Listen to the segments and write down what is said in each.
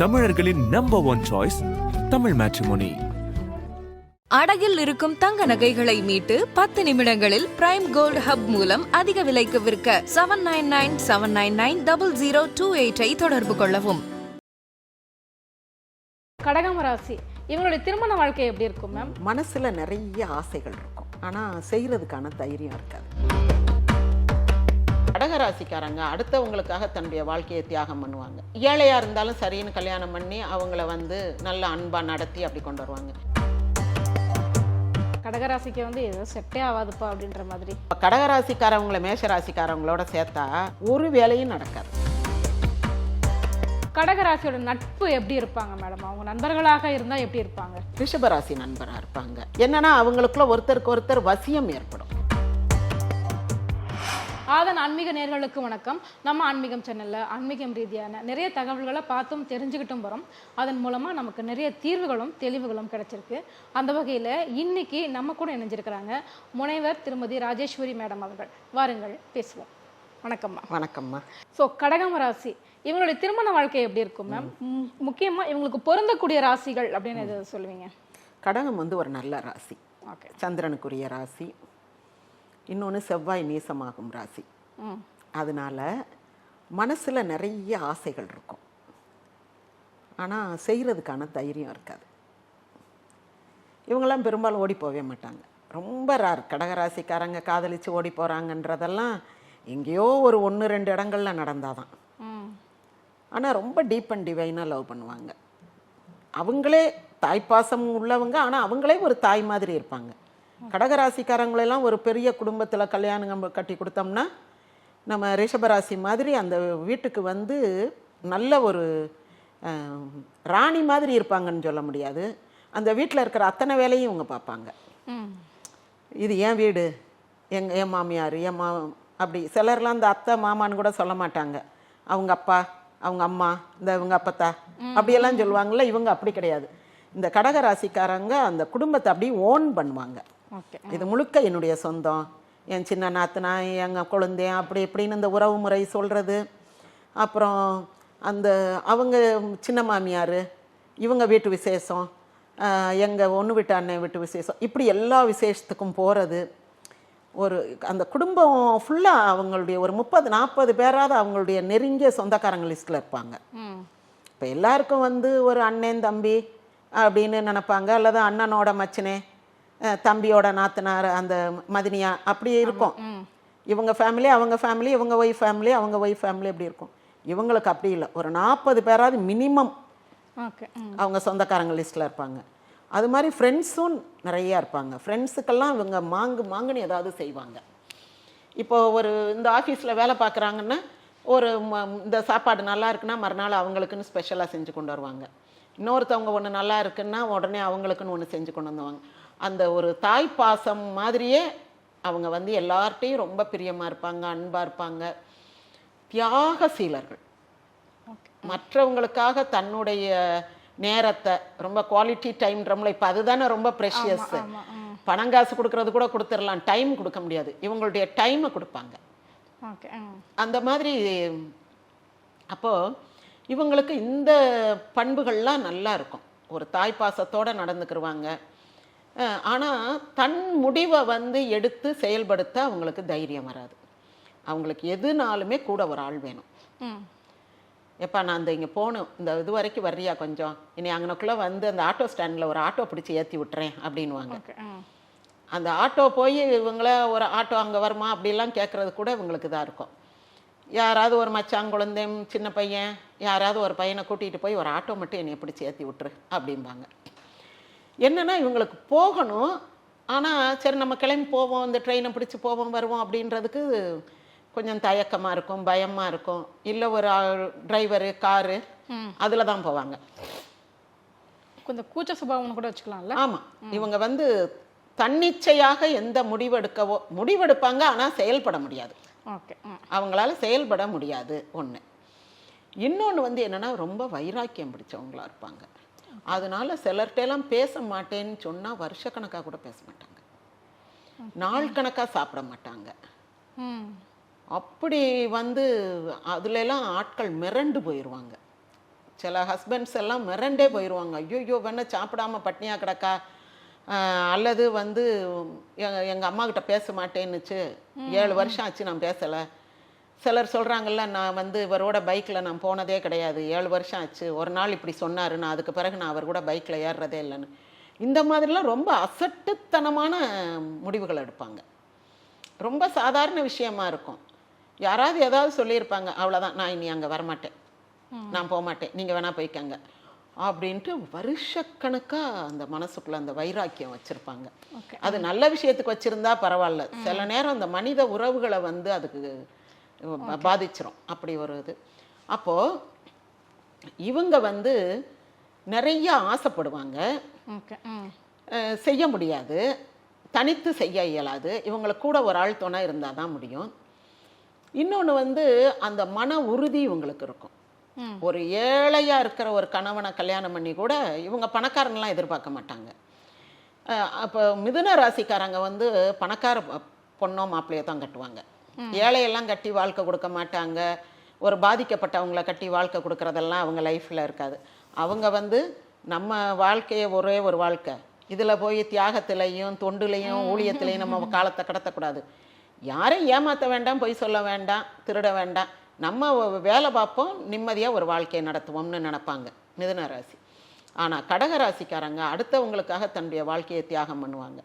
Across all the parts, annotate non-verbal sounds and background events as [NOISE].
தமிழர்களின் number one choice Tamil matrimony அடகில் இருக்கும் தங்க நகைகளை மீட்டு பத்து நிமிடங்களில் பிரைம் கோல்ட் ஹப் மூலம் அதிக விலைக்கு விற்க seven nine nine seven nine nine double zero two எயிட்டை தொடர்பு கொள்ளவும். கடகம் ராசி இவங்களுடைய திருமண வாழ்க்கை எப்படி இருக்கும் மேம் மனசுல நிறைய ஆசைகள் இருக்கும். ஆனா செய்யறதுக்கான தைரியம் இருக்காது. கடகராசிக்காரங்க அடுத்தவங்களுக்காக தன்னுடைய வாழ்க்கையை தியாகம் பண்ணுவாங்க. ஏழையா இருந்தாலும் சரின்னு கல்யாணம் பண்ணி அவங்கள வந்து நல்ல அன்பா நடத்தி அப்படி கொண்டு வருவாங்க. கடகராசிக்கு வந்து ஏதோ செட்டே ஆகாதுப்பா அப்படின்ற மாதிரி. இப்ப கடகராசிக்காரவங்களை மேஷராசிக்காரவங்களோட சேர்த்தா ஒரு வேலையும் நடக்காது. கடகராசியோட நட்பு எப்படி இருப்பாங்க மேடம்? அவங்க நண்பர்களாக இருந்தா எப்படி இருப்பாங்க? ரிஷபராசி நண்பரா இருப்பாங்க. என்னன்னா அவங்களுக்குள்ள ஒருத்தருக்கு ஒருத்தர் வசியம் ஏற்படும். ஆதன் ஆன்மீக நேர்களுக்கு வணக்கம். நம்ம ஆன்மீகம் சேனல்ல ஆன்மீகம் ரீதியான நிறைய தகவல்களை பார்த்தும் தெரிஞ்சுக்கிட்டும் வரோம். அதன் மூலமா நமக்கு நிறைய தீர்வுகளும் தெளிவுகளும் கிடைச்சிருக்கு. அந்த வகையில இன்னைக்கு நம்ம கூட இணைஞ்சிருக்கிறாங்க முனைவர் திருமதி ராஜேஸ்வரி மேடம் அவர்கள். வாருங்கள் பேசுவோம். வணக்கம்மா. வணக்கம்மா. ஸோ கடகம் ராசி இவங்களுடைய திருமண வாழ்க்கை எப்படி இருக்கும் மேம் முக்கியமா இவங்களுக்கு பொருந்தக்கூடிய ராசிகள் அப்படின்னு எது சொல்லுவீங்க? கடகம் வந்து ஒரு நல்ல ராசி. ஓகே சந்திரனுக்குரிய ராசி. இன்னொன்று செவ்வாய் நீசமாகும் ராசி. அதனால மனசுல நிறைய ஆசைகள் இருக்கும். ஆனா செய்யறதுக்கான தைரியம் இருக்காது. இவங்கெல்லாம் பெரும்பாலும் ஓடி போகவே மாட்டாங்க. ரொம்ப ரார் கடகராசிக்காரங்க காதலிச்சு ஓடி போறாங்கன்றதெல்லாம் எங்கேயோ ஒரு ஒன்று ரெண்டு இடங்கள்ல நடந்தாதான். ம். ஆனா ரொம்ப டீப் அண்ட் டிவைனாக லவ் பண்ணுவாங்க. அவங்களே தாய்ப்பாசம் உள்ளவங்க ஆனா அவங்களே ஒரு தாய் மாதிரி இருப்பாங்க. கடகராசிக்காரங்களெல்லாம் ஒரு பெரிய குடும்பத்துல கல்யாணம் நம்ம கட்டி கொடுத்தோம்னா நம்ம ரிஷபராசி மாதிரி அந்த வீட்டுக்கு வந்து நல்ல ஒரு ராணி மாதிரி இருப்பாங்கன்னு சொல்ல முடியாது. அந்த வீட்டில் இருக்கிற அத்தனை வேலையும் இவங்க பார்ப்பாங்க. இது என் வீடு? எங்க என் மாமியார் என் மா அப்படி சிலர்லாம் அந்த அத்தை மாமான்னு கூட சொல்ல மாட்டாங்க. அவங்க அப்பா அவங்க அம்மா இந்த இவங்க அப்பத்தா அப்படியெல்லாம் சொல்லுவாங்கல்ல இவங்க அப்படி கிடையாது. இந்த கடக ராசிக்காரங்க அந்த குடும்பத்தை அப்படியே ஓன் பண்ணுவாங்க. இது முழுக்க என்னுடைய சொந்தம். என் சின்ன நாத்தனா எங்கள் குழந்தையன் அப்படி இப்படின்னு இந்த உறவு முறை சொல்கிறது அப்புறம் அந்த அவங்க சின்ன மாமியார் இவங்க வீட்டு விசேஷம் எங்கள் ஒன்று வீட்டு அண்ணன் வீட்டு விசேஷம் இப்படி எல்லா விசேஷத்துக்கும் போகிறது ஒரு அந்த குடும்பம் ஃபுல்லாக அவங்களுடைய ஒரு முப்பது நாற்பது பேராவது அவங்களுடைய நெருங்கிய சொந்தக்காரங்க லிஸ்ட்டில் இருப்பாங்க. இப்போ எல்லாருக்கும் வந்து ஒரு அண்ணன் தம்பி அப்படின்னு நினைப்பாங்க. அல்லது அண்ணனோட மச்சனே தம்பியோட நாத்தனார் அந்த மதினியா அப்படி இருக்கும். இவங்க ஃபேமிலி அவங்க ஃபேமிலி இவங்க ஒய்ஃப் ஃபேமிலி அவங்க ஒய்ஃப் ஃபேமிலி அப்படி இருக்கும். இவங்களுக்கு அப்படி இல்லை. ஒரு நாற்பது பேராவது மினிமம் அவங்க சொந்தக்காரங்க லிஸ்ட்டில் இருப்பாங்க. அது மாதிரி ஃப்ரெண்ட்ஸும் நிறைய இருப்பாங்க. ஃப்ரெண்ட்ஸுக்கெல்லாம் இவங்க மாங்கு மாங்குன்னு ஏதாவது செய்வாங்க. இப்போ ஒரு இந்த ஆஃபீஸில் வேலை பார்க்குறாங்கன்னா ஒரு ம- இந்த சாப்பாடு நல்லா இருக்குன்னா மறுநாள் அவங்களுக்குன்னு ஸ்பெஷலாக செஞ்சு கொண்டு வருவாங்க. இன்னொருத்தவங்க ஒன்று நல்லா இருக்குன்னா உடனே அவங்களுக்குன்னு ஒன்று செஞ்சு கொண்டு வந்துவாங்க அந்த ஒரு தாய் பாசம் மாதிரியே அவங்க வந்து எல்லார்ட்டையும் ரொம்ப பிரியமாக இருப்பாங்க அன்பாக இருப்பாங்க. தியாகசீலர்கள் மற்றவங்களுக்காக தன்னுடைய நேரத்தை ரொம்ப குவாலிட்டி டைம்ன்றோம்ல இப்போ அதுதானே ரொம்ப ப்ரெஷியஸ் பணம் காசு கொடுக்கறது கூட கொடுத்துடலாம் டைம் கொடுக்க முடியாது. இவங்களுடைய டைமை கொடுப்பாங்க. அந்த மாதிரி அப்போ இவங்களுக்கு இந்த பண்புகள்லாம் நல்லா இருக்கும். ஒரு தாய் பாசத்தோட நடந்துக்கிருவாங்க. அஹ் ஆனா தன் முடிவை வந்து எடுத்து செயல்படுத்த அவங்களுக்கு தைரியம் வராது. அவங்களுக்கு எதுனாலுமே கூட ஒரு ஆள் வேணும். எப்பா நான் இந்த இங்கே போகணும் இந்த இது வரைக்கும் வர்றியா கொஞ்சம்? இனி அங்கனக்குள்ளே வந்து அந்த ஆட்டோ ஸ்டாண்டில் ஒரு ஆட்டோ பிடிச்சி ஏற்றி விட்டுறேன் அப்படின்வாங்க அந்த ஆட்டோ போய் இவங்கள ஒரு ஆட்டோ அங்கே வருமா அப்படிலாம் கேட்குறது கூட இவங்களுக்கு தான் இருக்கும். யாராவது ஒரு மச்சான் குழந்தையும் சின்ன பையன் யாராவது ஒரு பையனை கூட்டிகிட்டு போய் ஒரு ஆட்டோ மட்டும் என்னை பிடிச்சி ஏற்றி விட்டுரு அப்படிம்பாங்க. என்னன்னா இவங்களுக்கு போகணும். ஆனால் சரி நம்ம கிளம்பி போவோம் இந்த ட்ரெயினை பிடிச்சி போவோம் வருவோம் அப்படின்றதுக்கு கொஞ்சம் தயக்கமாக இருக்கும் பயமாக இருக்கும். இல்லை ஒரு டிரைவரு காரு அதில் தான் போவாங்க. கொஞ்சம் கூச்ச சுபாவம்னு கூட வச்சுக்கலாம்ல? ஆமா. இவங்க வந்து தன்னிச்சையாக எந்த முடிவெடுக்கவோ முடிவெடுப்பாங்க ஆனா செயல்பட முடியாது. ஓகே. அவங்களால செயல்பட முடியாது ஒண்ணு. இன்னொன்னு வந்து என்னன்னா ரொம்ப வைராக்கியம் பிடிச்சவங்களா இருப்பாங்க. அதனால சிலர்கிட்டலாம் பேச மாட்டேன்னு சொன்னா வருஷக்கணக்கா கூட பேச மாட்டாங்க. நாள் கணக்கா சாப்பிட மாட்டாங்க. அப்படி வந்து அதுல எல்லாம் ஆட்கள் மிரண்டு போயிடுவாங்க சில ஹஸ்பண்ட்ஸ் எல்லாம் மிரண்டே போயிடுவாங்க ஐயோ வேணா சாப்பிடாம பட்னியாக கிடக்கா? அல்லது வந்து எங்கள் எங்கள் அம்மா கிட்ட பேச மாட்டேன்னுச்சு. ஏழு வருஷம் ஆச்சு நான் பேசலை. சிலர் சொல்கிறாங்கல்ல நான் வந்து இவரோட பைக்கில் நான் போனதே கிடையாது. ஏழு வருஷம் ஆச்சு. ஒரு நாள் இப்படி சொன்னார். நான் அதுக்கு பிறகு நான் அவர் கூட பைக்கில் ஏறுறதே இல்லைன்னு. இந்த மாதிரிலாம் ரொம்ப அசட்டுத்தனமான முடிவுகள் எடுப்பாங்க. ரொம்ப சாதாரண விஷயமா இருக்கும். யாராவது ஏதாவது சொல்லியிருப்பாங்க அவ்வளோதான் நான் இனி அங்கே வரமாட்டேன். நான் போக மாட்டேன் நீங்கள் வேணா போய்க்கங்க. அப்படின்ட்டு வருஷக்கணக்காக அந்த மனசுக்குள்ள அந்த வைராக்கியம் வச்சுருப்பாங்க. அது நல்ல விஷயத்துக்கு வச்சிருந்தா பரவாயில்ல. சில நேரம் அந்த மனித உறவுகளை வந்து அதுக்கு பாதிச்சிரும். அப்படி ஒரு இது. அப்போது இவங்க வந்து நிறைய ஆசைப்படுவாங்க. செய்ய முடியாது. தனித்து செய்ய இயலாது. இவங்களுக்கு கூட ஒரு ஆள் துணை இருந்தால் தான் முடியும். இன்னொன்று வந்து அந்த மன உறுதி இவங்களுக்கு இருக்கும். ஒரு ஏழையாக இருக்கிற ஒரு கணவனை கல்யாணம் பண்ணி கூட இவங்க பணக்காரன்லாம் எதிர்பார்க்க மாட்டாங்க. அப்போ மிதுன ராசிக்காரங்க வந்து பணக்கார பொண்ணோ மாப்பிள்ளையோ தான் கட்டுவாங்க. ஏழையெல்லாம் கட்டி வாழ்க்கை கொடுக்க மாட்டாங்க. ஒரு பாதிக்கப்பட்டவங்கள கட்டி வாழ்க்கை கொடுக்கறதெல்லாம் அவங்க லைஃப்பில் இருக்காது. அவங்க வந்து நம்ம வாழ்க்கையை ஒரே ஒரு வாழ்க்கை. இதில் போய் தியாகத்திலையும் தொண்டுலையும் ஊழியத்திலையும் நம்ம காலத்தை கடத்தக்கூடாது. யாரையும் ஏமாற்ற வேண்டாம் பொய் சொல்ல வேண்டாம் திருட வேண்டாம். நம்ம வேலை பார்ப்போம் நிம்மதியாக ஒரு வாழ்க்கையை நடத்துவோம்னு நினைப்பாங்க. மிதுன ராசி. ஆனால் கடக ராசிக்காரங்க அடுத்தவங்களுக்காக தன்னுடைய வாழ்க்கையை தியாகம் பண்ணுவாங்க.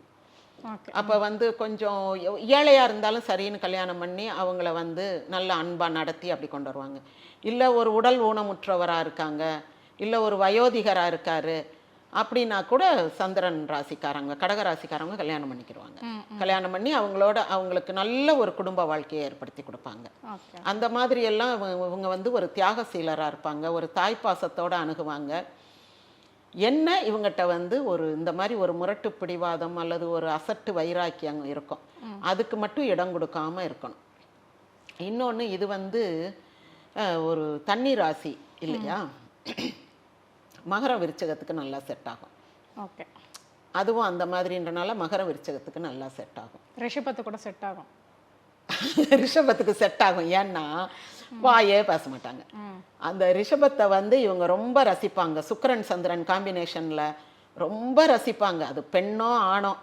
அப்போ வந்து கொஞ்சம் எ- ஏழையா இருந்தாலும் சரின்னு கல்யாணம் பண்ணி அவங்கள வந்து நல்ல அன்பாக நடத்தி அப்படி கொண்டு வருவாங்க. இல்லை ஒரு உடல் ஊனமுற்றவராக இருக்காங்க இல்லை ஒரு வயோதிகராக இருக்காரு அப்படின்னா கூட சந்திரன் ராசிக்காரங்க கடக ராசிக்காரங்க கல்யாணம் பண்ணிக்கிடுவாங்க கல்யாணம் பண்ணி அவங்களோட அவங்களுக்கு நல்ல ஒரு குடும்ப வாழ்க்கையை ஏற்படுத்தி கொடுப்பாங்க. அந்த மாதிரி எல்லாம் இவ- இவங்க வந்து ஒரு தியாகசீலராக இருப்பாங்க ஒரு தாய்ப்பாசத்தோட அணுகுவாங்க. என்ன இவங்ககிட்ட வந்து ஒரு இந்த மாதிரி ஒரு முரட்டு பிடிவாதம் அல்லது ஒரு அசட்டு வைராக்கியம் இருக்கும். அதுக்கு மட்டும் இடம் கொடுக்காம இருக்கணும். இன்னொன்று இது வந்து ஒரு தண்ணி ராசி இல்லையா? மகர விருச்சகத்துக்கு நல்லா செட் ஆகும். ஓகே. அதுவும் அந்த மாதிரின்றனால மகர விருச்சகத்துக்கு நல்லா செட் ஆகும். ரிஷபத்து கூட செட் ஆகும். [LAUGHS] ரிஷபத்துக்கு செட் ஆகும். ஏன்னா வாயே பேச மாட்டாங்க அந்த ரிஷபத்தை வந்து இவங்க ரொம்ப ரசிப்பாங்க. சுக்கிரன் சந்திரன் காம்பினேஷன்ல ரொம்ப ரசிப்பாங்க. அது பெண்ணோ ஆணோ.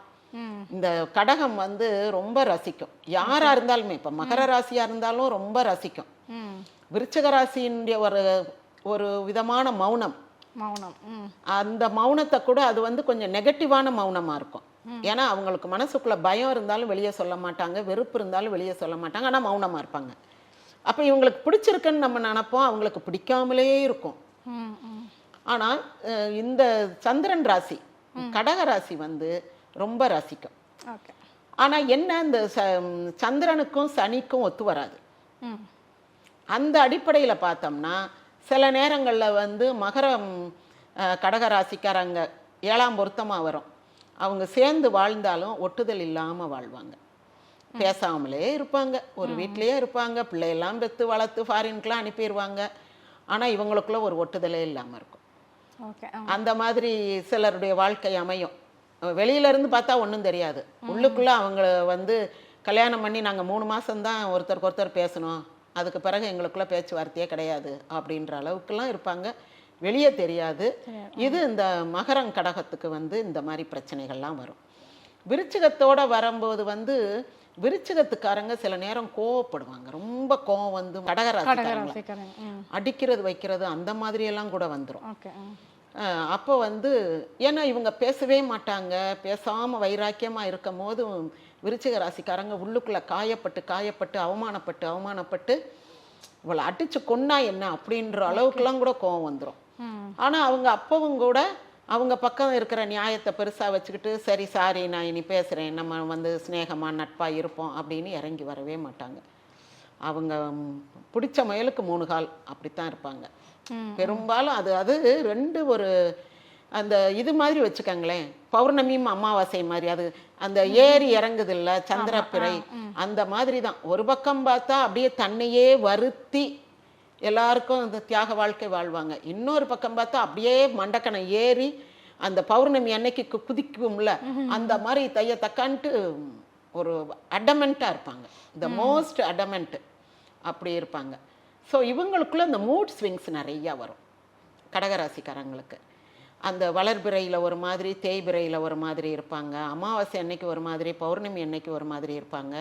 இந்த கடகம் வந்து ரொம்ப ரசிக்கும். யாரா இருந்தாலுமே இப்ப மகர ராசியா இருந்தாலும் ரொம்ப ரசிக்கும். விருச்சக ராசியினுடைய ஒரு ஒரு விதமான மௌனம். மௌனம். அந்த மௌனத்தை கூட அது வந்து கொஞ்சம் நெகட்டிவான மௌனமா இருக்கும். ஏன்னா அவங்களுக்கு மனசுக்குள்ள பயம் இருந்தாலும் வெளியே சொல்ல மாட்டாங்க. வெறுப்பு இருந்தாலும் வெளியே சொல்ல மாட்டாங்க. ஆனா மௌனமா இருப்பாங்க. அப்ப இவங்களுக்கு பிடிச்சிருக்குன்னு நம்ம நினைப்போம். அவங்களுக்கு பிடிக்காமலே இருக்கும். ஆனால் இந்த சந்திரன் ராசி கடக ராசி வந்து ரொம்ப ரசிக்கும். ஓகே. ஆனா என்ன இந்த சந்திரனுக்கும் சனிக்கும் ஒத்து வராது. அந்த அடிப்படையில் பார்த்தோம்னா சில நேரங்களில் வந்து மகரம் அஹ், கடக ராசிக்காரங்க ஏழாம் பொருத்தமாக வரும். அவங்க சேர்ந்து வாழ்ந்தாலும் ஒட்டுதல் இல்லாமல் வாழ்வாங்க. பேசாமலே இருப்பாங்க. ஒரு வீட்டிலேயே இருப்பாங்க. பிள்ளையெல்லாம் பெற்று வளர்த்து ஃபாரின்க்கெலாம் அனுப்பிடுவாங்க ஆனால் இவங்களுக்குள்ள ஒரு ஒட்டுதலே இல்லாமல் இருக்கும். அந்த மாதிரி சிலருடைய வாழ்க்கை அமையும். வெளியில இருந்து பார்த்தா ஒன்றும் தெரியாது. உள்ளுக்குள்ள அவங்கள வந்து கல்யாணம் பண்ணி நாங்கள் மூணு மாசம்தான் ஒருத்தருக்கு ஒருத்தர் பேசணும். அதுக்கு பிறகு எங்களுக்குள்ள பேச்சுவார்த்தையே கிடையாது அப்படின்ற அளவுக்குலாம் இருப்பாங்க. வெளியே தெரியாது. இது இந்த மகரம் கடகத்துக்கு வந்து இந்த மாதிரி பிரச்சனைகள்லாம் வரும். விருச்சிகத்தோட வரும்போது வந்து விருச்சிகத்துக்காரங்க சில நேரம் கோவப்படுவாங்க. ரொம்ப கோவம் வந்து கடகராசிக்காரங்க அடிக்கிறது வைக்கிறது அந்த மாதிரி எல்லாம் கூட வந்துடும் அப்போ வந்து ஏன்னா இவங்க பேசவே மாட்டாங்க. பேசாம வைராக்கியமா இருக்கும் போது விருச்சிக ராசிக்காரங்க உள்ளுக்குள்ள காயப்பட்டு காயப்பட்டு அவமானப்பட்டு அவமானப்பட்டு இவளை அடிச்சு கொன்னா என்ன? அப்படின்ற அளவுக்குலாம் கூட கோவம் வந்துடும் ஆனா அவங்க அப்பவும் கூட அவங்க பக்கம் இருக்கிற நியாயத்தை பெருசா வச்சுக்கிட்டு சரி சாரி நான் இனி பேசுறேன். நம்ம வந்து சிநேகமா நட்பா இருப்போம் அப்படின்னு இறங்கி வரவே மாட்டாங்க. அவங்க பிடிச்ச முயலுக்கு மூணு கால் அப்படித்தான் இருப்பாங்க. பெரும்பாலும் அது அது ரெண்டு ஒரு அந்த இது மாதிரி வச்சுக்கோங்களேன். பௌர்ணமியும் அமாவாசை மாதிரி அது அந்த ஏறி இறங்குது இல்ல சந்திரப்பிறை அந்த மாதிரி தான். ஒரு பக்கம் பார்த்தா அப்படியே தன்னையே வருத்தி எல்லாருக்கும் இந்த தியாக வாழ்க்கை வாழ்வாங்க. இன்னொரு பக்கம் பார்த்தா அப்படியே மண்டக்கணம் ஏறி அந்த பௌர்ணமி அன்னைக்கு குதிக்கும்ல அந்த மாதிரி தைய தக்கான்ட்டு ஒரு அடமெண்ட்டாக இருப்பாங்க. த மோஸ்ட் அடமெண்ட் அப்படி இருப்பாங்க. ஸோ இவங்களுக்குள்ள இந்த மூட் ஸ்விங்ஸ் நிறையா வரும். கடகராசிக்காரங்களுக்கு. அந்த வளர்பிறையில் ஒரு மாதிரி தேய்பிறையில் ஒரு மாதிரி இருப்பாங்க. அமாவாசை அன்னைக்கு ஒரு மாதிரி பௌர்ணமி அன்னைக்கு ஒரு மாதிரி இருப்பாங்க.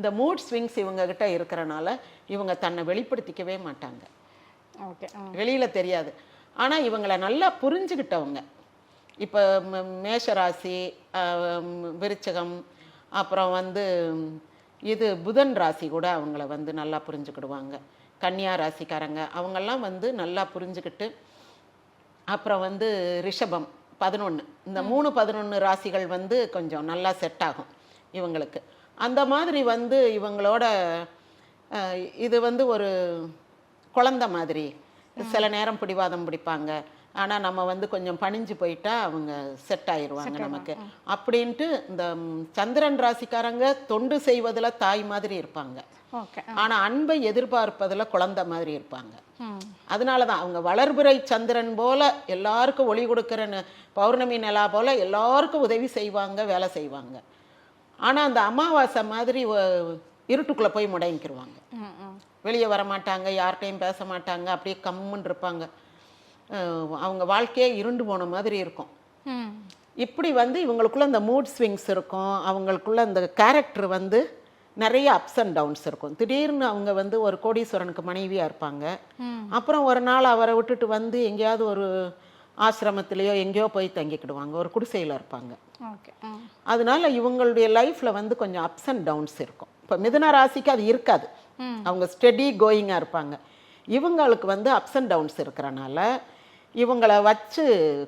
இந்த மூட் ஸ்விங்ஸ் இவங்ககிட்ட இருக்கிறனால இவங்க தன்னை வெளிப்படுத்திக்கவே மாட்டாங்க. ஓகே வெளியில் தெரியாது. ஆனால் இவங்களை நல்லா புரிஞ்சுக்கிட்டவங்க இப்போ மேஷராசி விருச்சிகம் அப்புறம் வந்து இது புதன் ராசி கூட அவங்கள வந்து நல்லா புரிஞ்சுக்கிடுவாங்க. கன்னியா ராசிக்காரங்க அவங்கெல்லாம் வந்து நல்லா புரிஞ்சுக்கிட்டு அப்புறம் வந்து ரிஷபம் பதினொன்று இந்த மூணு பதினொன்று ராசிகள் வந்து கொஞ்சம் நல்லா செட் ஆகும் இவங்களுக்கு. அந்த மாதிரி வந்து இவங்களோட இது வந்து ஒரு குழந்த மாதிரி. சில நேரம் பிடிவாதம் பிடிப்பாங்க. ஆனால் நம்ம வந்து கொஞ்சம் பணிஞ்சு போயிட்டா அவங்க செட் ஆயிடுவாங்க. நமக்கு. அப்படின்ட்டு இந்த சந்திரன் ராசிக்காரங்க தொண்டு செய்வதில் தாய் மாதிரி இருப்பாங்க. ஆனால் அன்பை எதிர்பார்ப்பதில் குழந்தை மாதிரி இருப்பாங்க. அதனால தான் அவங்க வளர்பிறை சந்திரன் போல எல்லாருக்கும் ஒளி கொடுக்குற ந- பௌர்ணமி நிலா போல எல்லாருக்கும் உதவி செய்வாங்க வேலை செய்வாங்க. ஆனால் அந்த அமாவாசை மாதிரி இருட்டுக்குள்ளே போய் முடங்கிக்கிருவாங்க. ம் ம் வெளியே வர மாட்டாங்க யார்கிட்டையும் பேச மாட்டாங்க அப்படியே கம்முன்னு இருப்பாங்க. அவங்க வாழ்க்கையே இருண்டு போன மாதிரி இருக்கும். இப்படி வந்து இவங்களுக்குள்ள இந்த மூட் ஸ்விங்ஸ் இருக்கும். அவங்களுக்குள்ள இந்த கேரக்டர் வந்து நிறைய அப்ஸ் அண்ட் டவுன்ஸ் இருக்கும். திடீர்னு அவங்க வந்து ஒரு கோடீஸ்வரனுக்கு மனைவியாக இருப்பாங்க. அப்புறம் ஒரு நாள் அவரை விட்டுட்டு வந்து எங்கேயாவது ஒரு ஆசிரமத்திலேயோ எங்கேயோ போய் தங்கிக்கிடுவாங்க. ஒரு குடிசையில் இருப்பாங்க. ஓகே. அதனால இவங்களுடைய லைஃப்பில் வந்து கொஞ்சம் அப்ஸ் அண்ட் டவுன்ஸ் இருக்கும். இப்போ மிதுன ராசிக்கு அது இருக்காது. அவங்க ஸ்டெடி கோயிங்காக இருப்பாங்க. இவங்களுக்கு வந்து அப்ஸ் அண்ட் டவுன்ஸ் இருக்கிறனால இவங்கள வச்சு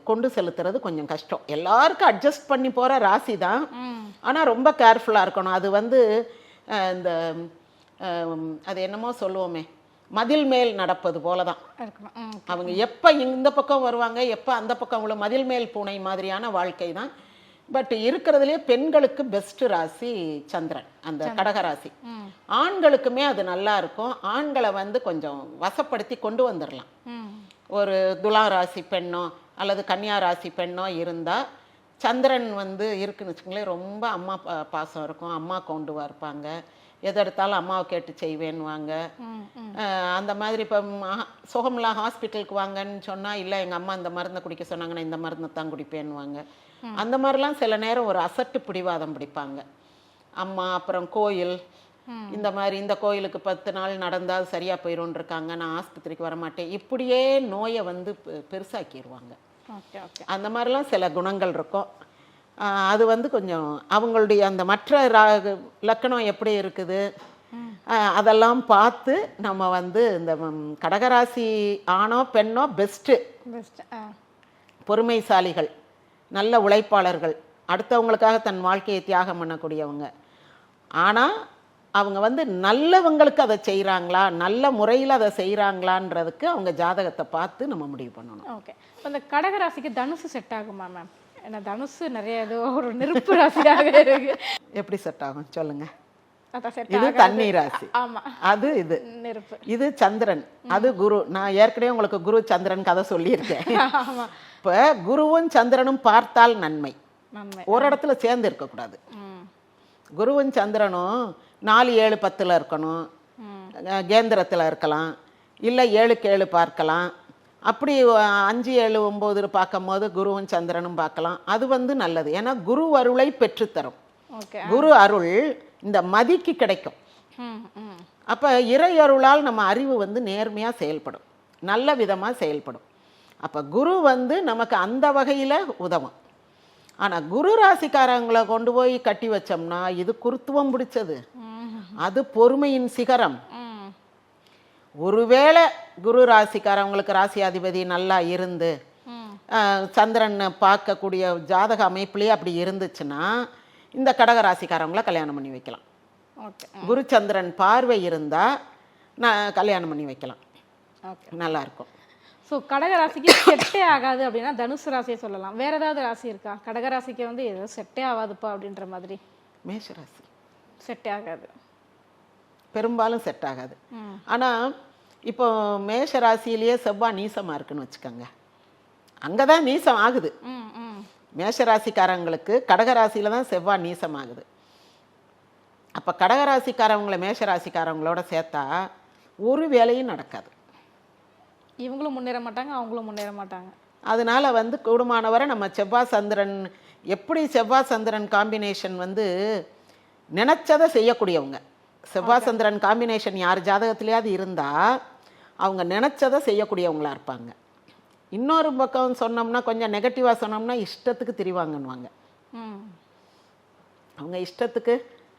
கொண்டு செலுத்துறது கொஞ்சம் கஷ்டம். எல்லாருக்கும் அட்ஜஸ்ட் பண்ணி போகிற ராசி தான். ஆனால் ரொம்ப கேர்ஃபுல்லாக இருக்கணும். அது வந்து இந்த அது என்னமோ சொல்லுவோமே. மதில் மேல் நடப்பது போல தான் அவங்க எப்போ இந்த பக்கம் வருவாங்க எப்போ அந்த பக்கம் உள்ள மதில் மேல் பூனை மாதிரியான வாழ்க்கை தான் பட் இருக்கிறதுலே பெண்களுக்கு பெஸ்ட் ராசி சந்திரன் அந்த கடக ராசி. ஆண்களுக்குமே அது நல்லா இருக்கும். ஆண்களை வந்து கொஞ்சம் வசப்படுத்தி கொண்டு வந்துடலாம் ஒரு துலா ராசி பெண்ணோ அல்லது கன்னியா ராசி பெண்ணோ இருந்தால் சந்திரன் வந்து இருக்குன்னு வச்சுக்கோங்களேன் ரொம்ப அம்மா பாசம் இருக்கும். அம்மா கொண்டுவா இருப்பாங்க. எது எடுத்தாலும் அம்மாவை கேட்டு செய்வேன்னுவாங்க. அந்த மாதிரி இப்போ சுகமில்லா ஹாஸ்பிட்டலுக்கு வாங்கன்னு சொன்னால் இல்லை எங்கள் அம்மா இந்த மருந்தை குடிக்க சொன்னாங்கன்னா இந்த மருந்தை தான் குடிப்பேன்னுவாங்க அந்த மாதிரிலாம் சில நேரம் ஒரு அசட்டு பிடிவாதம் பிடிப்பாங்க. அம்மா அப்புறம் கோயில். இந்த மாதிரி இந்த கோயிலுக்கு பத்து நாள் நடந்தால் சரியாக போயிடும்னு இருக்காங்க நான் ஆஸ்பத்திரிக்கு வர மாட்டேன் இப்படியே நோயை வந்து பெருசாக்கிடுவாங்க அந்த மாதிரிலாம் சில குணங்கள் இருக்கும். அது வந்து கொஞ்சம் அவங்களுடைய அந்த மற்ற ரா- லக்கணம் எப்படி இருக்குது? அதெல்லாம் பார்த்து நம்ம வந்து இந்த கடகராசி ஆணோ பெண்ணோ பெஸ்ட்டு பொறுமைசாலிகள் நல்ல உழைப்பாளர்கள் அடுத்தவங்களுக்காக தன் வாழ்க்கையை தியாகம் பண்ணக்கூடியவங்க. ஆனால் அவங்க வந்து நல்லவங்களுக்கு அதை செய்கிறாங்களா நல்ல முறையில் அதை செய்கிறாங்களான்றதுக்கு அவங்க ஜாதகத்தை பார்த்து நம்ம முடிவு பண்ணணும். ஓகே இப்போ இந்த கடகராசிக்கு தனுசு செட் ஆகுமா மேம் ஏன்னா தனுசு நிறைய ஏதோ ஒரு நெருப்பு ராசியாக இருக்கு. எப்படி செட் ஆகும்? சொல்லுங்க. இது தண்ணி ராசி. அது இது. நெருப்பு. இது சந்திரன். அது குரு. நான் ஏற்கனவே உங்களுக்கு குரு சந்திரன் கதை சொல்லியிருக்கேன். [LAUGHS] ஆமா. இப்போ குருவும் சந்திரனும் பார்த்தால் நன்மை. ஒரு இடத்துல சேர்ந்து இருக்கக்கூடாது. குருவும் சந்திரனும் நாலு ஏழு பத்தில் இருக்கணும். கேந்திரத்தில் இருக்கலாம். இல்லை ஏழுக்கு ஏழு பார்க்கலாம். அப்படி அஞ்சு ஏழு ஒம்பது பார்க்கும்போது குருவும் சந்திரனும் பார்க்கலாம். அது வந்து நல்லது. ஏன்னா குரு அருளை பெற்றுத்தரும். குரு அருள் இந்த மதிக்கு கிடைக்கும். அப்போ இறை அருளால் நம்ம அறிவு வந்து நேர்மையாக செயல்படும். நல்ல விதமாக செயல்படும். அப்போ குரு வந்து நமக்கு அந்த வகையில் உதவும். ஆனால் குரு ராசிக்காரங்களை கொண்டு போய் கட்டி வச்சோம்னா இது குருத்துவம் பிடிச்சது. அது பொறுமையின் சிகரம். ஒருவேளை குரு ராசிக்காரவங்களுக்கு ராசியாதிபதி நல்லா இருந்து சந்திரனை பார்க்கக்கூடிய ஜாதக அமைப்புலேயே அப்படி இருந்துச்சுன்னா இந்த கடக ராசிக்காரவங்கள கல்யாணம் பண்ணி வைக்கலாம். ஓகே. குரு சந்திரன் பார்வை இருந்தால் நான் கல்யாணம் பண்ணி வைக்கலாம். ஓகே. நல்லா இருக்கும். ஸோ கடகராசிக்கு செட்டே ஆகாது அப்படின்னா தனுசு ராசியை சொல்லலாம். வேற ஏதாவது ராசி இருக்கா? கடகராசிக்கு வந்து ஏதோ செட்டே ஆகாதுப்பா அப்படின்ற மாதிரி. மேஷராசி செட்டே ஆகாது. பெரும்பாலும் செட் ஆகாது. ஆனால் இப்போ மேஷ ராசியிலேயே செவ்வாய் நீசமாக இருக்குன்னு வச்சுக்கோங்க. அங்கே தான் நீசம் ஆகுது. ம் ம். மேஷ ராசிக்காரங்களுக்கு கடகராசியில் தான் செவ்வாய் நீசம் ஆகுது. அப்போ கடகராசிக்காரவங்கள மேஷ ராசிக்காரவங்களோட சேர்த்தா ஒரு வேலையும் நடக்காது. இவங்களும் முன்னேற மாட்டாங்க அவங்களும் முன்னேற மாட்டாங்க. அதனால வந்து கூடுமானவரை நம்ம செவ்வாய் சந்திரன் எப்படி செவ்வாய் சந்திரன் காம்பினேஷன் வந்து நினச்சதை செய்யக்கூடியவங்க. செவ்வாய் சந்திரன் காம்பினேஷன் யார் ஜாதகத்திலேயாவது இருந்தால் அவங்க நினச்சதை செய்யக்கூடியவங்களா இருப்பாங்க. இன்னொரு பக்கம் சொன்னோம்னா கொஞ்சம் நெகட்டிவாக சொன்னோம்னா இஷ்டத்துக்கு திரிவாங்கன்னுவாங்க. அவங்க இஷ்டத்துக்கு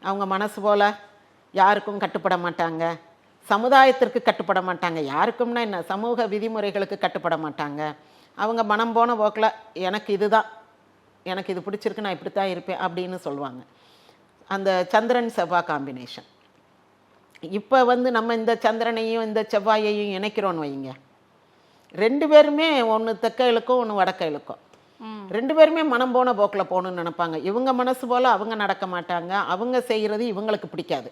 அவங்க மனசு போல் யாருக்கும் கட்டுப்பட மாட்டாங்க. சமுதாயத்திற்கு கட்டுப்பட மாட்டாங்க. யாருக்கும்னா என்ன சமூக விதிமுறைகளுக்கு கட்டுப்பட மாட்டாங்க. அவங்க மனம் போன போக்கில் எனக்கு இதுதான். எனக்கு இது பிடிச்சிருக்கு நான் இப்படி தான் இருப்பேன் அப்படின்னு சொல்லுவாங்க. அந்த சந்திரன் செவ்வாய் காம்பினேஷன் இப்போ வந்து நம்ம இந்த சந்திரனையும் இந்த செவ்வாயையும் இணைக்கிறோன்னு வைங்க. ரெண்டு பேருமே ஒன்று தெற்க இழுக்கும் ஒன்று வடக்க இழுக்கும். ரெண்டு பேருமே மனம் போன போக்கில் போகணும்னு நினைப்பாங்க. இவங்க மனசு போல் அவங்க நடக்க மாட்டாங்க. அவங்க செய்கிறது இவங்களுக்கு பிடிக்காது.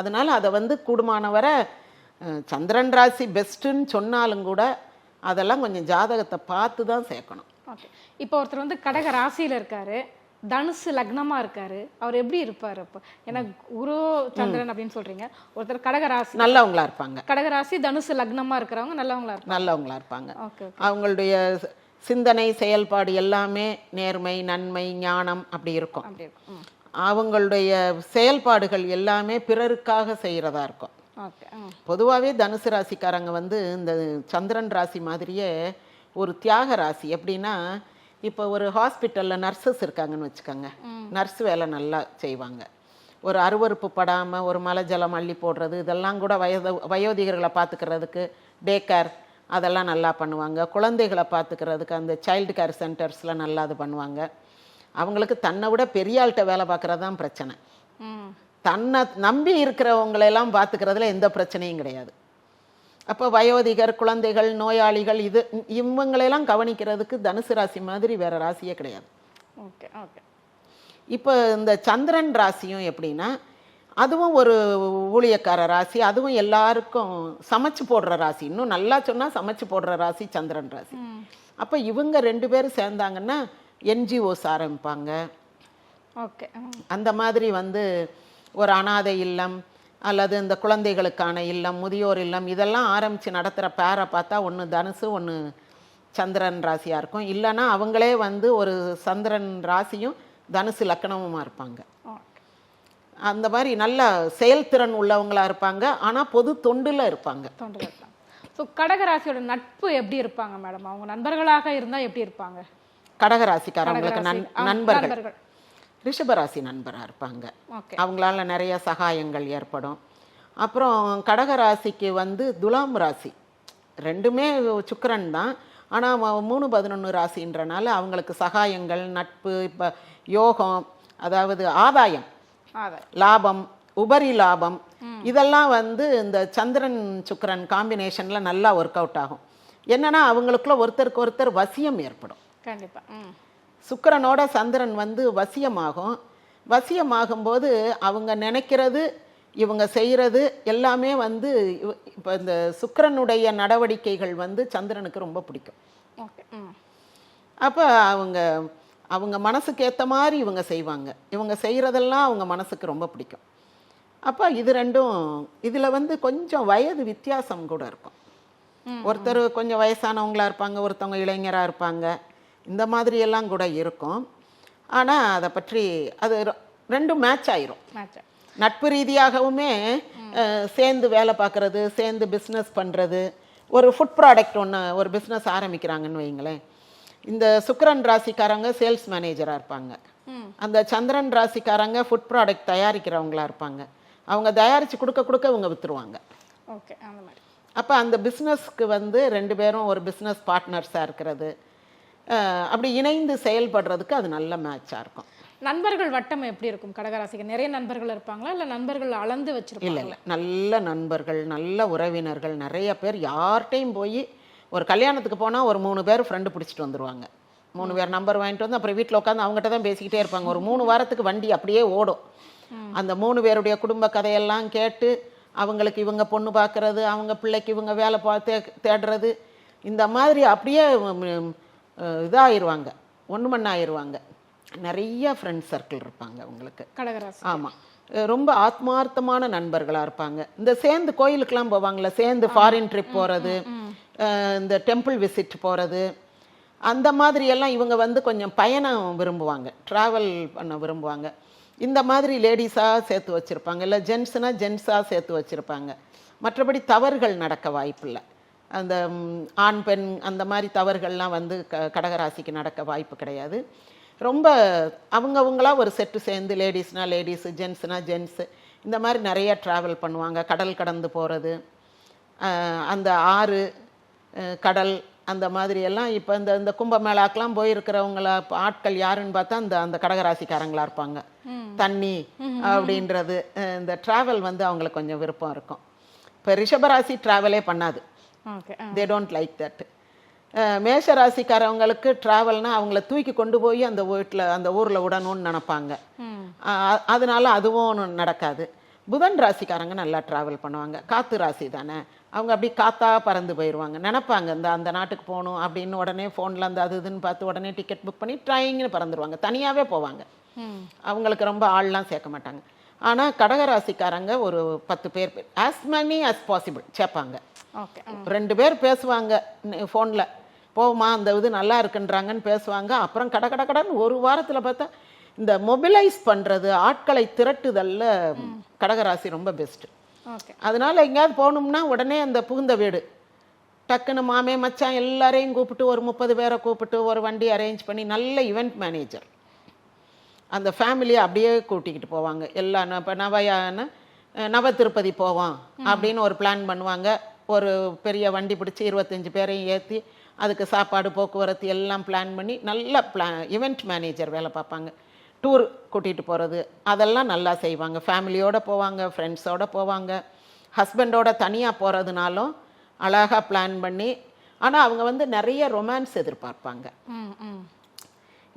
அதனால் அதை வந்து கூடுமானவரை சந்திரன் ராசி பெஸ்ட்டுன்னு சொன்னாலும் கூட அதெல்லாம் கொஞ்சம் ஜாதகத்தை பார்த்து தான் சேர்க்கணும். ஓகே. இப்போ ஒருத்தர் வந்து கடக ராசியில இருக்காரு. தனுசு லக்னமா இருக்காரு. அவர் எப்படி இருப்பாரு அப்போ? ஏன்னா குரு சந்திரன் அப்படின்னு சொல்றீங்க. ஒருத்தர் கடக ராசி நல்லவங்களா இருப்பாங்க. கடக ராசி தனுசு லக்னமா இருக்கிறவங்க நல்லவங்களா இருப்பாங்க. நல்லவங்களா இருப்பாங்க. ஓகே அவங்களுடைய சிந்தனை செயல்பாடு எல்லாமே நேர்மை நன்மை ஞானம் அப்படி இருக்கும். அப்படி இருக்கும். அவங்களுடைய செயல்பாடுகள் எல்லாமே பிறருக்காக செய்கிறதா இருக்கும். பொதுவாகவே தனுசு ராசிக்காரங்க வந்து இந்த சந்திரன் ராசி மாதிரியே ஒரு தியாக ராசி. எப்படின்னா இப்போ ஒரு ஹாஸ்பிட்டலில் நர்சஸ் இருக்காங்கன்னு வச்சுக்கோங்க. நர்ஸ் வேலை நல்லா செய்வாங்க. ஒரு அருவருப்பு படாமல் ஒரு மலை ஜலம் அள்ளி போடுறது இதெல்லாம் கூட வயது வயோதிகர்களை பார்த்துக்கிறதுக்கு டே கேர் அதெல்லாம் நல்லா பண்ணுவாங்க. குழந்தைகளை பார்த்துக்கிறதுக்கு அந்த சைல்டு கேர் சென்டர்ஸில் நல்லா இது பண்ணுவாங்க. அவங்களுக்கு தன்னை விட பெரிய ஆள்கிட்ட வேலை பார்க்குறது தான் பிரச்சனை. தன்னை நம்பி இருக்கிறவங்களெல்லாம் பார்த்துக்கிறதுல எந்த பிரச்சனையும் கிடையாது. அப்போ வயோதிகர் குழந்தைகள் நோயாளிகள் இது இவங்களெல்லாம் கவனிக்கிறதுக்கு தனுசு ராசி மாதிரி வேற ராசியே கிடையாது. Okay okay. இப்போ இந்த சந்திரன் ராசியும் எப்படின்னா அதுவும் ஒரு ஊழியக்கார ராசி அதுவும் எல்லாருக்கும் சமைச்சு போடுற ராசி. இன்னும் நல்லா சொன்னால் சமைச்சு போடுற ராசி சந்திரன் ராசி. அப்போ இவங்க ரெண்டு பேரும் சேர்ந்தாங்கன்னா என்ஜிஓஸ் ஆரம்பிப்பாங்க. ஓகே அந்த மாதிரி வந்து ஒரு அனாதை இல்லம் அல்லது இந்த குழந்தைகளுக்கான இல்லம் முதியோர் இல்லம் இதெல்லாம் ஆரம்பித்து நடத்துகிற பேரை பார்த்தா ஒன்று தனுசு ஒன்று சந்திரன் ராசியாக இருக்கும். இல்லைன்னா அவங்களே வந்து ஒரு சந்திரன் ராசியும் தனுசு லக்கணமுமா இருப்பாங்க. அந்த மாதிரி நல்ல செயல்திறன் உள்ளவங்களா இருப்பாங்க. ஆனால் பொது தொண்டில் இருப்பாங்க. தொண்டர் இருப்பாங்க. ஸோ கடக ராசியோட நட்பு எப்படி இருப்பாங்க மேடம்? அவங்க நண்பர்களாக இருந்தா எப்படி இருப்பாங்க? கடகராசிக்காரவங்களுக்கு நன் கடகராசி. ஆ, நண்பர்கள். நண்பர்கள். ரிஷபராசி நண்பராக இருப்பாங்க. அவங்களால நிறைய சகாயங்கள் ஏற்படும். அப்புறம் கடகராசிக்கு வந்து துலாம் ராசி. ரெண்டுமே சுக்கிரன் தான். ஆனால் மூணு பதினொன்று ராசின்றனால அவங்களுக்கு சகாயங்கள் நட்பு இப்போ யோகம் அதாவது ஆதாயம் லாபம் உபரி லாபம். இதெல்லாம் வந்து இந்த சந்திரன் சுக்கிரன் காம்பினேஷனில் நல்லா ஒர்க் அவுட் ஆகும். என்னன்னா அவங்களுக்குள்ள ஒருத்தருக்கு ஒருத்தர் வசியம் ஏற்படும். கண்டிப்பா. ம். சுக்கிரனோட சந்திரன் வந்து வசியமாகும். வசியமாகும்போது அவங்க நினைக்கிறது இவங்க செய்கிறது எல்லாமே வந்து இப்போ இந்த சுக்கிரனுடைய நடவடிக்கைகள் வந்து சந்திரனுக்கு ரொம்ப பிடிக்கும். அப்போ அவங்க அவங்க மனசுக்கு ஏற்ற மாதிரி இவங்க செய்வாங்க. இவங்க செய்கிறதெல்லாம் அவங்க மனசுக்கு ரொம்ப பிடிக்கும். அப்போ இது ரெண்டும் இதில் வந்து கொஞ்சம் வயது வித்தியாசம் கூட இருக்கும். ஒருத்தர் கொஞ்சம் வயசானவங்களா இருப்பாங்க ஒருத்தவங்க இளைஞராக இருப்பாங்க. இந்த மாதிரி எல்லாம் கூட இருக்கும். ஆனால் அதை பற்றி அது ரெண்டும் மேட்ச் ஆயிரும். நட்பு ரீதியாகவுமே சேர்ந்து வேலை பார்க்குறது சேர்ந்து பிஸ்னஸ் பண்ணுறது ஒரு ஃபுட் ப்ராடக்ட் ஒன்று ஒரு பிஸ்னஸ் ஆரம்பிக்கிறாங்கன்னு வைங்களேன் இந்த சுக்கிரன் ராசிக்காரங்க சேல்ஸ் மேனேஜராக இருப்பாங்க. அந்த சந்திரன் ராசிக்காரங்க ஃபுட் ப்ராடக்ட் தயாரிக்கிறவங்களா இருப்பாங்க. அவங்க தயாரித்து கொடுக்க கொடுக்க இவங்க விற்றுருவாங்க ஓகே அந்த மாதிரி. அப்போ அந்த பிஸ்னஸ்க்கு வந்து ரெண்டு பேரும் ஒரு பிஸ்னஸ் பார்ட்னர்ஸாக இருக்கிறது. அப்படி இணைந்து செயல்படுறதுக்கு அது நல்ல மேட்சாக இருக்கும். நண்பர்கள் வட்டம் எப்படி இருக்கும் கடகராசிக்கு? நிறைய நண்பர்கள் இருப்பாங்களா? இல்ல நண்பர்கள் அளந்து இல்லை வச்சிருப்பாங்க இல்லை. நல்ல நண்பர்கள் நல்ல உறவினர்கள். நிறைய பேர் யார்கிட்டையும் போய் ஒரு கல்யாணத்துக்கு போனால் ஒரு மூணு பேர் ஃப்ரெண்டு பிடிச்சிட்டு வந்துருவாங்க. மூணு பேர் நம்பர் வாங்கிட்டு வந்து அப்புறம் வீட்டில் உட்காந்து அவங்ககிட்ட தான் பேசிக்கிட்டே இருப்பாங்க. ஒரு மூணு வாரத்துக்கு வண்டி அப்படியே ஓடும். அந்த மூணு பேருடைய குடும்ப கதையெல்லாம் கேட்டு அவங்களுக்கு இவங்க பொண்ணு பார்க்கறது அவங்க பிள்ளைக்கு இவங்க வேலை பார்த்து தேடுறது இந்த மாதிரி அப்படியே இதாயிருவாங்க. ஒன்று மண்ணாயிருவாங்க. நிறைய ஃப்ரெண்ட் சர்க்கிள் இருப்பாங்க அவங்களுக்கு. கடகராசி ஆமாம் ரொம்ப ஆத்மார்த்தமான நண்பர்களாக இருப்பாங்க. இந்த சேர்ந்து கோயிலுக்கெல்லாம் போவாங்கல்ல சேர்ந்து ஃபாரின் ட்ரிப் போகிறது இந்த டெம்பிள் விசிட் போகிறது அந்த மாதிரி எல்லாம் இவங்க வந்து கொஞ்சம் பயணம் விரும்புவாங்க. ட்ராவல் பண்ண விரும்புவாங்க. இந்த மாதிரி லேடிஸாக சேர்த்து வச்சுருப்பாங்க. இல்லை ஜென்ஸுனால் ஜென்ஸாக சேர்த்து வச்சுருப்பாங்க. மற்றபடி தவறுகள் நடக்க வாய்ப்பில்லை. அந்த ஆண் பெண் அந்த மாதிரி தவறுகள்லாம் வந்து க கடகராசிக்கு நடக்க வாய்ப்பு கிடையாது. ரொம்ப அவங்கவுங்களா ஒரு செட்டு சேர்ந்து லேடிஸ்னால் லேடிஸு ஜென்ஸுனால் ஜென்ஸு இந்த மாதிரி நிறைய ட்ராவல் பண்ணுவாங்க. கடல் கடந்து போகிறது அந்த ஆறு கடல் அந்த மாதிரி எல்லாம் இப்போ இந்த இந்த கும்பமேளாக்கெலாம் போயிருக்கிறவங்கள ஆட்கள் யாருன்னு பார்த்தா அந்த அந்த கடகராசிக்காரங்களா இருப்பாங்க. தண்ணி அப்படின்றது இந்த ட்ராவல் வந்து அவங்களுக்கு கொஞ்சம் விருப்பம் இருக்கும். இப்போ ரிஷபராசி ட்ராவலே பண்ணாது. தே டோன்ட் லைக் தட் மேஷ ராசிக்காரவங்களுக்கு ட்ராவல்னா அவங்கள தூக்கி கொண்டு போய் அந்த வீட்டில் அந்த ஊரில் விடணும்னு நினைப்பாங்க. அதனால அதுவும் நடக்காது. புதன் ராசிக்காரங்க நல்லா ட்ராவல் பண்ணுவாங்க. காத்து ராசி தானே. அவங்க அப்படி காத்தா பறந்து போயிடுவாங்க நினைப்பாங்க இந்த அந்த நாட்டுக்கு போகணும் அப்படின்னு உடனே ஃபோனில் அந்த அது இதுன்னு பார்த்து உடனே டிக்கெட் புக் பண்ணி ட்ரைங்னு பறந்துருவாங்க. தனியாகவே போவாங்க. அவங்களுக்கு ரொம்ப ஆள்லாம் சேர்க்க மாட்டாங்க. ஆனால் கடகராசிக்காரங்க ஒரு பத்து பேர் as many as possible சேர்ப்பாங்க ஓகே ரெண்டு பேர் பேசுவாங்க ஃபோனில் போமா அந்த இது நல்லா இருக்குன்றாங்கன்னு பேசுவாங்க. அப்புறம் கட கட கடன்னு ஒரு வாரத்தில் பார்த்தா இந்த மொபிலைஸ் பண்ணுறது ஆட்களை திரட்டுதல்ல கடகராசி ரொம்ப பெஸ்ட்டு ஓகே அதனால எங்கேயாவது போகணும்னா உடனே அந்த புகுந்த வீடு. டக்குன்னு மாமே மச்சான் எல்லாரையும் கூப்பிட்டு ஒரு முப்பது பேரை கூப்பிட்டு ஒரு வண்டி அரேஞ்ச் பண்ணி நல்ல ஈவெண்ட் மேனேஜர் அந்த ஃபேமிலியை அப்படியே கூட்டிக்கிட்டு போவாங்க. எல்லா இப்போ நவையான நவ திருப்பதி போவோம் அப்படின்னு ஒரு பிளான் பண்ணுவாங்க. ஒரு பெரிய வண்டி பிடிச்சி இருபத்தஞ்சி பேரையும் ஏற்றி அதுக்கு சாப்பாடு போக்குவரத்து எல்லாம் பிளான் பண்ணி நல்ல பிளா ஈவெண்ட் மேனேஜர் வேலை பார்ப்பாங்க. டூர் கூட்டிகிட்டு போகிறது அதெல்லாம் நல்லா செய்வாங்க. ஃபேமிலியோடு போவாங்க ஃப்ரெண்ட்ஸோடு போவாங்க. ஹஸ்பண்டோட தனியாக போகிறதுனாலும் அழகாக பிளான் பண்ணி ஆனால் அவங்க வந்து நிறைய ரொமான்ஸ் எதிர்பார்ப்பாங்க.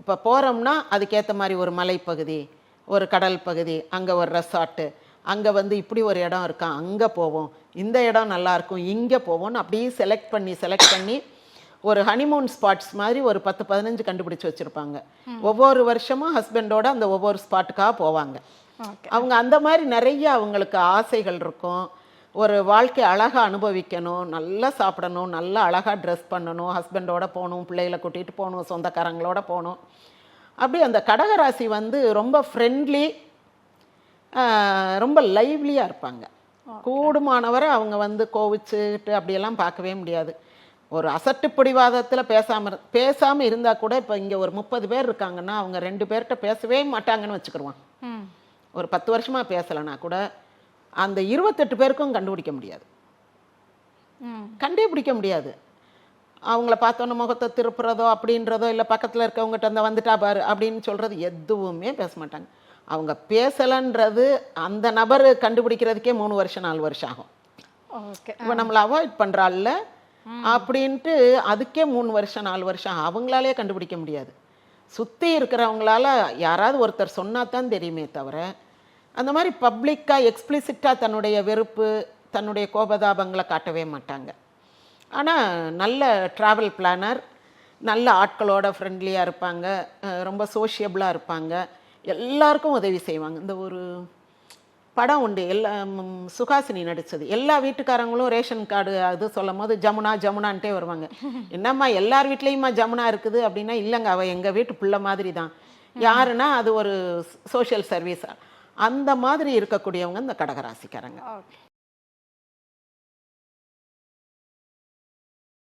இப்போ போகிறோம்னா அதுக்கேற்ற மாதிரி ஒரு மலைப்பகுதி ஒரு கடல் பகுதி அங்கே ஒரு ரெசார்ட்டு அங்கே வந்து இப்படி ஒரு இடம் இருக்கான் அங்கே போவோம். இந்த இடம் நல்லா இருக்கும் இங்கே போவோம்னு அப்படியே செலக்ட் பண்ணி செலக்ட் பண்ணி ஒரு ஹனிமூன் ஸ்பாட்ஸ் மாதிரி ஒரு பத்து பதினஞ்சு கண்டுபிடிச்சு வச்சுருப்பாங்க. ஒவ்வொரு வருஷமும் ஹஸ்பண்டோட அந்த ஒவ்வொரு ஸ்பாட்டுக்காக போவாங்க. அவங்க அந்த மாதிரி நிறைய அவங்களுக்கு ஆசைகள் இருக்கும். ஒரு வாழ்க்கை அழகாக அனுபவிக்கணும் நல்லா சாப்பிடணும் நல்லா அழகாக ட்ரெஸ் பண்ணணும் ஹஸ்பண்டோட போகணும் பிள்ளைகளை கூட்டிகிட்டு போகணும் சொந்தக்காரங்களோட போகணும். அப்படி அந்த கடகராசி வந்து ரொம்ப ஃப்ரெண்ட்லி ரொம்ப லைவ்லியாக இருப்பாங்க. கூடுமானவரை அவங்க வந்து கோவிச்சுட்டு அப்படியெல்லாம் பார்க்கவே முடியாது. ஒரு அசட்டு பிடிவாதத்தில் பேசாமல் பேசாமல் இருந்தால் கூட இப்போ இங்கே ஒரு முப்பது பேர் இருக்காங்கன்னா அவங்க ரெண்டு பேர்கிட்ட பேசவே மாட்டாங்கன்னு வச்சுக்கிடுவான் ஒரு பத்து வருஷமாக பேசலைன்னா கூட அந்த இருபத்தெட்டு பேருக்கும் கண்டுபிடிக்க முடியாது. கண்டே பிடிக்க முடியாது. அவங்கள பார்த்தோன்னே முகத்தை திருப்புறதோ அப்படின்றதோ இல்லை பக்கத்தில் இருக்கவங்ககிட்ட அந்த வந்துட்டா பாரு அப்படின்னு சொல்கிறது எதுவுமே பேச மாட்டாங்க. அவங்க பேசலைன்றது அந்த நபர் கண்டுபிடிக்கிறதுக்கே மூணு வருஷம் நாலு வருஷம் ஆகும். ஓகே. இப்போ நம்மளை அவாய்ட் பண்ணுறாள்ல அப்படின்ட்டு அதுக்கே மூணு வருஷம் நாலு வருஷம். அவங்களாலே கண்டுபிடிக்க முடியாது. சுற்றி இருக்கிறவங்களால யாராவது ஒருத்தர் சொன்னா தான் தெரியுமே தவிர அந்த மாதிரி பப்ளிக்காக எக்ஸ்பிளிசிட்டாக தன்னுடைய வெறுப்பு தன்னுடைய கோபதாபங்களை காட்டவே மாட்டாங்க. ஆனால் நல்ல ட்ராவல் பிளானர் நல்ல ஆட்களோட ஃப்ரெண்ட்லியாக இருப்பாங்க ரொம்ப சோஷியபிளாக இருப்பாங்க. எல்லாருக்கும் உதவி செய்வாங்க. இந்த ஒரு படம் உண்டு எல்லா ம், சுஹாசினி நடித்தது எல்லா வீட்டுக்காரங்களும் ரேஷன் கார்டு அது சொல்லும் போது ஜமுனா ஜமுனான்ட்டே வருவாங்க. [LAUGHS] என்னம்மா எல்லார் வீட்லேயுமா ஜமுனா இருக்குது அப்படின்னா இல்லைங்க அவள் எங்கள் வீட்டு பிள்ளை மாதிரி தான் யாருன்னா அது ஒரு சோஷியல் சர்வீஸ் அந்த மாதிரி இருக்கக்கூடியவங்க இந்த கடகராசிக்காரங்க.